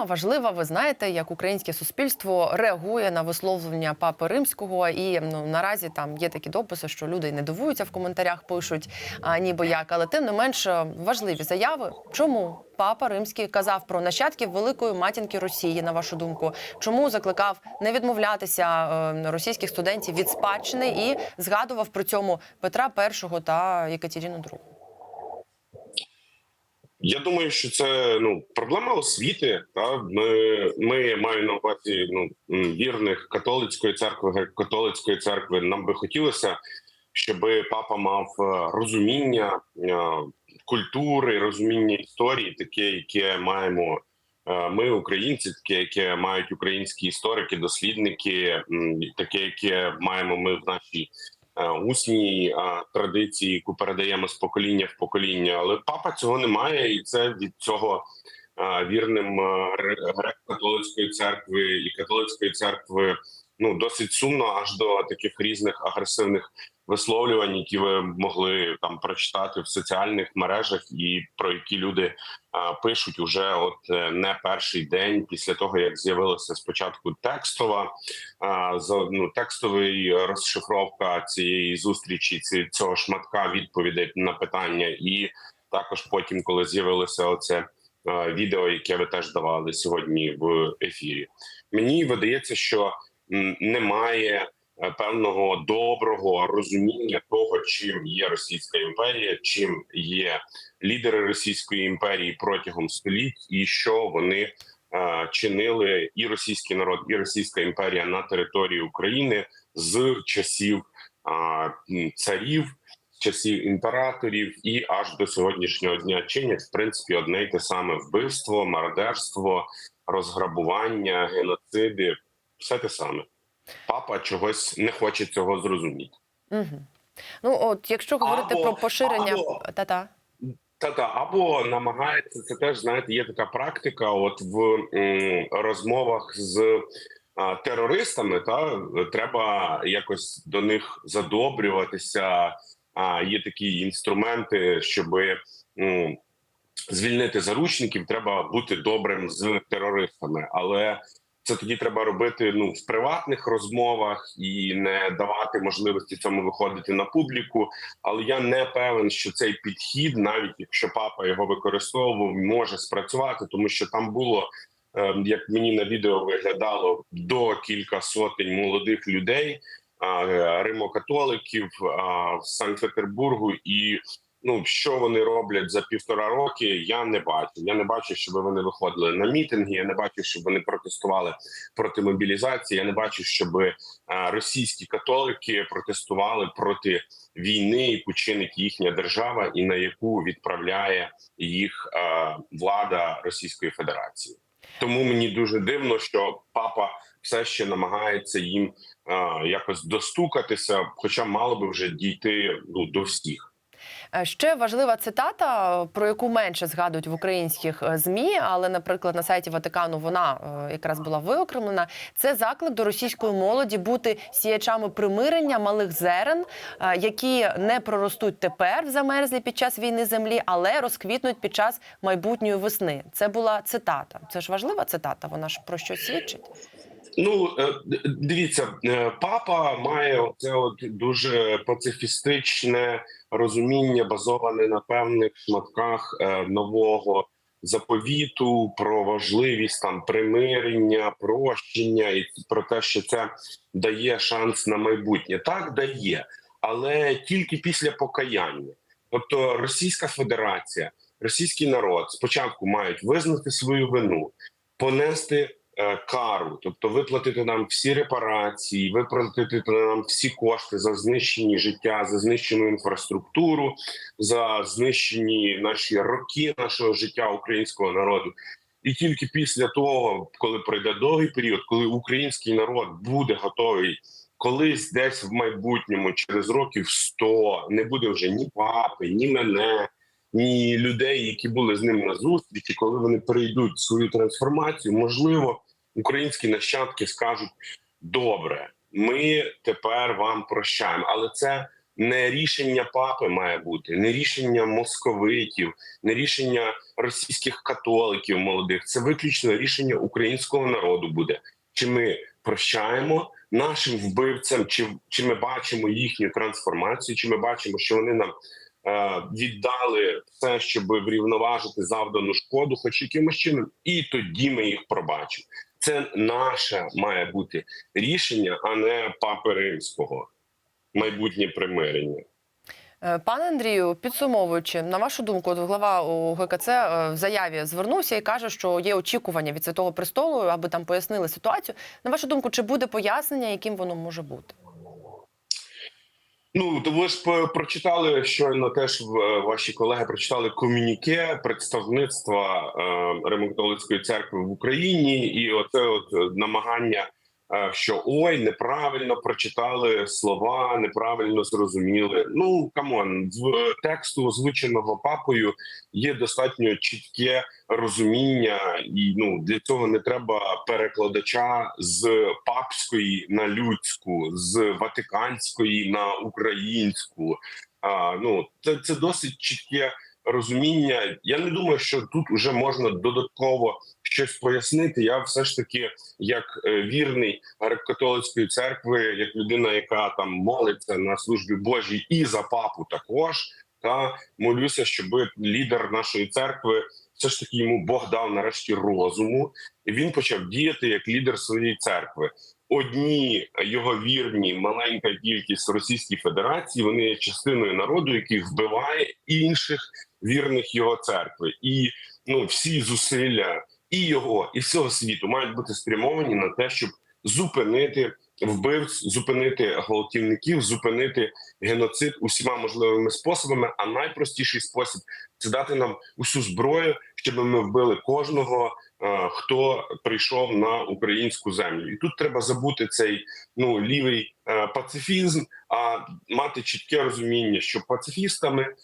тема важлива. Ви знаєте, як українське суспільство реагує на висловлення папи римського. І ну наразі там є такі дописи, що люди не дивуються в коментарях, пишуть а, ніби як, але тим не менш важливі заяви. Чому папа римський казав про нащадків великої матінки Росії? На вашу думку, чому закликав не відмовлятися е, російських студентів від спадщини і згадував при цьому Петра І та Екатерину II? Я думаю, що це ну проблема освіти. Та ми, ми маємо на увазі ну вірних католицької церкви, греко-католицької церкви. Нам би хотілося, щоб папа мав е, розуміння е, культури, розуміння історії, таке, яке маємо. е, Ми, українці, таке, яке мають українські історики, дослідники, таке, яке маємо ми в нашій усній е, традиції, яку передаємо з покоління в покоління. Але папа цього не має, і це від цього е, вірним е, греко-католицької церкви і католицької церкви. Ну досить сумно аж до таких різних агресивних висловлювань, які ви могли там прочитати в соціальних мережах, і про які люди а, пишуть уже от е, не перший день після того, як з'явилася спочатку текстова а, за ну текстовий розшифровка цієї зустрічі, ці, цього шматка відповідей на питання, і також потім, коли з'явилося оце відео, яке ви теж давали сьогодні в ефірі. Мені видається, що немає певного доброго розуміння того, чим є Російська імперія, чим є лідери Російської імперії протягом століть, і що вони е, чинили і російський народ, і Російська імперія на території України з часів царів, часів імператорів, і аж до сьогоднішнього дня чинять в принципі одне й те саме вбивство, мародерство, розграбування, геноциди все те саме. Папа чогось не хоче цього зрозуміти. Угу. Ну от, якщо говорити Або- про поширення або- та-та. Та-та, або намагається це теж знаєте, є така практика. От в м, розмовах з а, терористами, та треба якось до них задобрюватися. А є такі інструменти, щоб звільнити заручників, треба бути добрим з терористами, але це тоді треба робити ну в приватних розмовах і не давати можливості цьому виходити на публіку. Але я не певен, що цей підхід, навіть якщо папа його використовував, може спрацювати, тому що там було. е, Як мені на відео виглядало до кілька сотень молодих людей, римокатоликів в Санкт-Петербургу, і ну що вони роблять за півтора роки, я не бачу. Я не бачу, щоб вони виходили на мітинги. Я не бачу, щоб вони протестували проти мобілізації. Я не бачу, щоб е, російські католики протестували проти війни, яку чинить їхня держава, і на яку відправляє їх е, влада Російської Федерації. Тому мені дуже дивно, що папа все ще намагається їм е, якось достукатися, хоча мало би вже дійти ну до всіх. Е, Ще важлива цитата, про яку менше згадують в українських е, змі, але, наприклад, на сайті Ватикану вона е, якраз була виокремлена. Це заклик до російської молоді бути сіячами примирення малих зерен, які не проростуть тепер в замерзлі під час війни землі, але розквітнуть під час майбутньої весни. Це була цитата. Це ж важлива цитата. Вона ж про що свідчить. Ну е, дивіться, е, папа має це от дуже пацифістичне розуміння, базоване на певних шматках е, нового заповіту про важливість там примирення, прощення і про те, що це дає шанс на майбутнє. Так дає, але тільки після покаяння. Тобто Російська Федерація, російський народ спочатку мають визнати свою вину, понести кару, тобто виплатити нам всі репарації, виплатити нам всі кошти за знищені життя, за знищену інфраструктуру, за знищені наші роки нашого життя українського народу. І тільки після того, коли пройде довгий період, коли український народ буде готовий колись десь в майбутньому, через років 100, не буде вже ні папи, ні мене, ні людей, які були з ним на зустрічі, коли вони перейдуть свою трансформацію, можливо, українські нащадки скажуть: добре, ми тепер вам прощаємо, але це не рішення папи має бути, не рішення московитів, не рішення російських католиків молодих. Це виключно рішення українського народу буде. Чи ми прощаємо нашим вбивцям, чи, чи ми бачимо їхню трансформацію, чи ми бачимо, що вони нам е, віддали все, щоб врівноважити завдану шкоду, хоч якимось чином, і тоді ми їх пробачимо. Це наше має бути рішення, а не папи римського майбутнє примирення. Е, Пане Андрію, підсумовуючи, на вашу думку, от глава УГКЦ е, в заяві звернувся і каже, що є очікування від святого престолу, аби там пояснили ситуацію. На вашу думку, чи буде пояснення, яким воно може бути? Ну то ви ж прочитали щойно. Теж в- ваші колеги прочитали комюніке представництва е, Римокатолицької церкви в Україні, і оце от намагання, е, що ой, неправильно прочитали слова, неправильно зрозуміли. Ну камон, з тексту озвученого папою є достатньо чітке розуміння, і ну для цього не треба перекладача з папської на людську, з ватиканської на українську. А, ну це, це досить чітке розуміння. Я не думаю, що тут вже можна додатково щось пояснити. Я все ж таки, як е, вірний греко-католицької церкви, як людина, яка там молиться на службі Божій, і за папу також. Та молюся, щоб лідер нашої церкви все ж таки йому Бог дав нарешті розуму, і він почав діяти як лідер своєї церкви. Одні його вірні, маленька кількість в Російській Федерації. Вони є частиною народу, який вбиває інших вірних його церкви, і ну всі зусилля і його, і всього світу мають бути спрямовані на те, щоб зупинити вбивць, зупинити гвалтівників, зупинити геноцид усіма можливими способами. А найпростіший спосіб це дати нам усю зброю, щоб ми вбили кожного, хто прийшов на українську землю. І тут треба забути цей ну лівий е, пацифізм, а мати чітке розуміння, що пацифістами, е,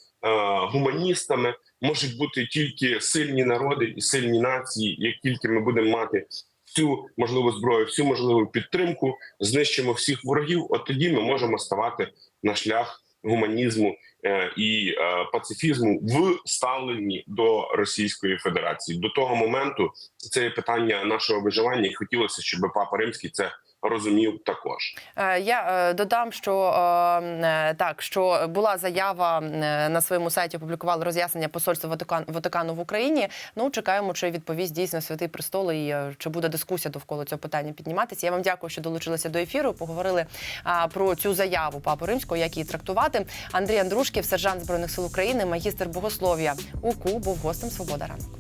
гуманістами можуть бути тільки сильні народи і сильні нації, як тільки ми будемо мати. Всю можливу зброю, всю можливу підтримку, знищимо всіх ворогів. От тоді ми можемо ставати на шлях гуманізму е, і е, пацифізму в ставленні до Російської Федерації. До того моменту це є питання нашого виживання, і хотілося, щоб Папа Римський це розумів також. Е, Я е, додам, що е, так, що була заява на своєму сайті, опублікували роз'яснення посольства Ватикан, Ватикану в Україні. Ну чекаємо, чи відповість дійсно святий престол і чи буде дискусія довкола цього питання підніматися. Я вам дякую, що долучилися до ефіру. Поговорили про цю заяву Папи Римського, як її трактувати. Андрій Андрушків, сержант збройних сил України, магістр богослов'я УКУ, був гостем Свобода ранку.